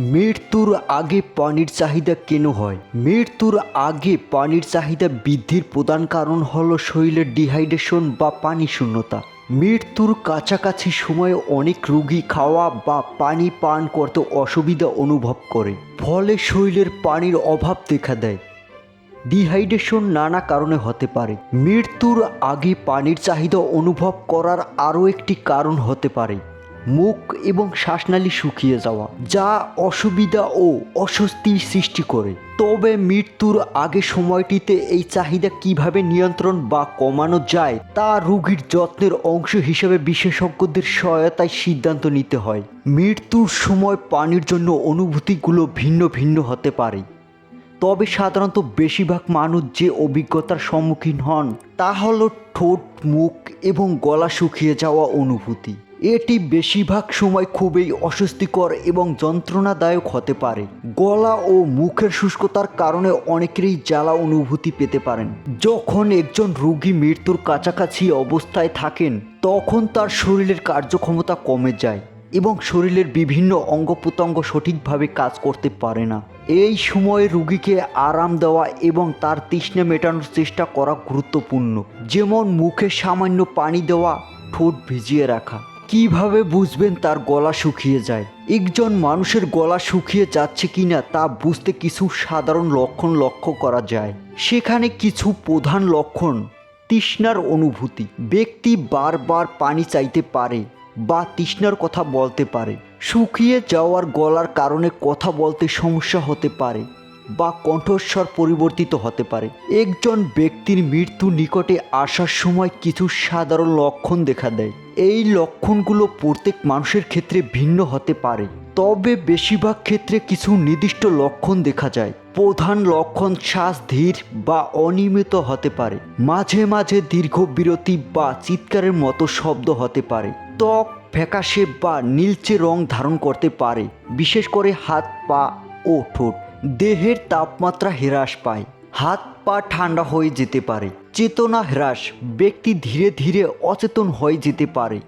মৃত্যুর আগে পানির চাহিদা কেন হয়? মৃত্যুর আগে পানির চাহিদা বৃদ্ধির প্রধান কারণ হলো শরীরের ডিহাইড্রেশন বা পানি শূন্যতা। মৃত্যুর কাছাকাছি সময়ে অনেক রুগী খাওয়া বা পানি পান করতে অসুবিধা অনুভব করে, ফলে শরীরের পানির অভাব দেখা দেয়। ডিহাইড্রেশন নানা কারণে হতে পারে। মৃত্যুর আগে পানির চাহিদা অনুভব করার আরও একটি কারণ হতে পারে। মুখ এবং শ্বাসনালী শুকিয়ে যাওয়া, যা অসুবিধা ও অস্বস্তির সৃষ্টি করে। তবে মৃত্যুর আগে সময়টিতে এই চাহিদা কীভাবে নিয়ন্ত্রণ বা কমানো যায়, তা রোগীর যত্নের অংশ হিসেবে বিশেষজ্ঞদের সহায়তায় সিদ্ধান্ত নিতে হয়। মৃত্যুর সময় পানির জন্য অনুভূতিগুলো ভিন্ন ভিন্ন হতে পারে। তবে সাধারণত বেশিরভাগ মানুষ যে অভিজ্ঞতার সম্মুখীন হন, তা হলো ঠোঁট, মুখ এবং গলা শুকিয়ে যাওয়া অনুভূতি। এটি বেশিরভাগ সময় খুবই অস্বস্তিকর এবং যন্ত্রণাদায়ক হতে পারে। গলা ও মুখের শুষ্কতার কারণে অনেকেরই জ্বালা অনুভূতি পেতে পারেন। যখন একজন রোগী মৃত্যুর কাছাকাছি অবস্থায় থাকেন, তখন তার শরীরের কার্যক্ষমতা কমে যায় এবং শরীরের বিভিন্ন অঙ্গ প্রত্যঙ্গ সঠিকভাবে কাজ করতে পারে না। এই সময়ে রুগীকে আরাম দেওয়া এবং তার তৃষ্ণা মেটানোর চেষ্টা করা গুরুত্বপূর্ণ। যেমন মুখে সামান্য পানি দেওয়া, ঠোঁট ভিজিয়ে রাখা। কীভাবে বুঝবেন তার গলা শুকিয়ে যায়? একজন মানুষের গলা শুকিয়ে যাচ্ছে কিনা তা বুঝতে কিছু সাধারণ লক্ষণ লক্ষ্য করা যায়। সেখানে কিছু প্রধান লক্ষণ। তৃষ্ণার অনুভূতি। ব্যক্তি বারবার পানি চাইতে পারে বা তৃষ্ণার কথা বলতে পারে। শুকিয়ে যাওয়ার গলার কারণে কথা বলতে সমস্যা হতে পারে। বা কণ্ঠস্বর পরিবর্তিত হতে পারে। একজন ব্যক্তির মৃত্যু নিকটে আসার সময় কিছু সাধারণ লক্ষণ দেখা দেয়। এই লক্ষণগুলো প্রত্যেক মানুষের ক্ষেত্রে ভিন্ন হতে পারে। তবে বেশিরভাগ ক্ষেত্রে কিছু নির্দিষ্ট লক্ষণ দেখা যায়। প্রধান লক্ষণ শ্বাস ধীর বা অনিয়মিত হতে পারে। মাঝে মাঝে দীর্ঘ বিরতি বা চিৎকারের মতো শব্দ হতে পারে। ত্বক ফ্যাকাশে বা নীলচে রং ধারণ করতে পারে। বিশেষ করে হাত, পা ও ঠোঁট। দেহের তাপমাত্রা হ্রাস পায়। হাত পা ঠান্ডা হয়ে যেতে পারে। চেতনা হ্রাস, ব্যক্তি ধীরে ধীরে অচেতন হয়ে যেতে পারে।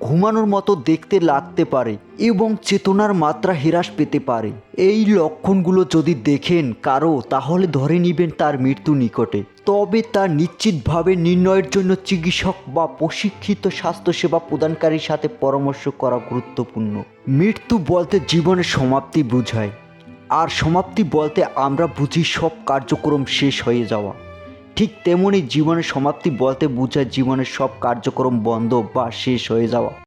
ঘুমানোর মতো দেখতে লাগতে পারে এবং চেতনার মাত্রা হ্রাস পেতে পারে। এই লক্ষণগুলো যদি দেখেন কারও, তাহলে ধরে নিবেন তার মৃত্যু নিকটে। তবে তা নিশ্চিতভাবে নির্ণয়ের জন্য চিকিৎসক বা প্রশিক্ষিত স্বাস্থ্যসেবা প্রদানকারীর সাথে পরামর্শ করা গুরুত্বপূর্ণ। মৃত্যু বলতে জীবনের সমাপ্তি বোঝায়। আর সমাপ্তি বলতে আমরা বুঝি সব কার্যক্রম শেষ হয়ে যাওয়া। ঠিক তেমনি জীবনের সমাপ্তি বলতে বোঝায় জীবনের সব কার্যক্রম বন্ধ বা শেষ হয়ে যাওয়া।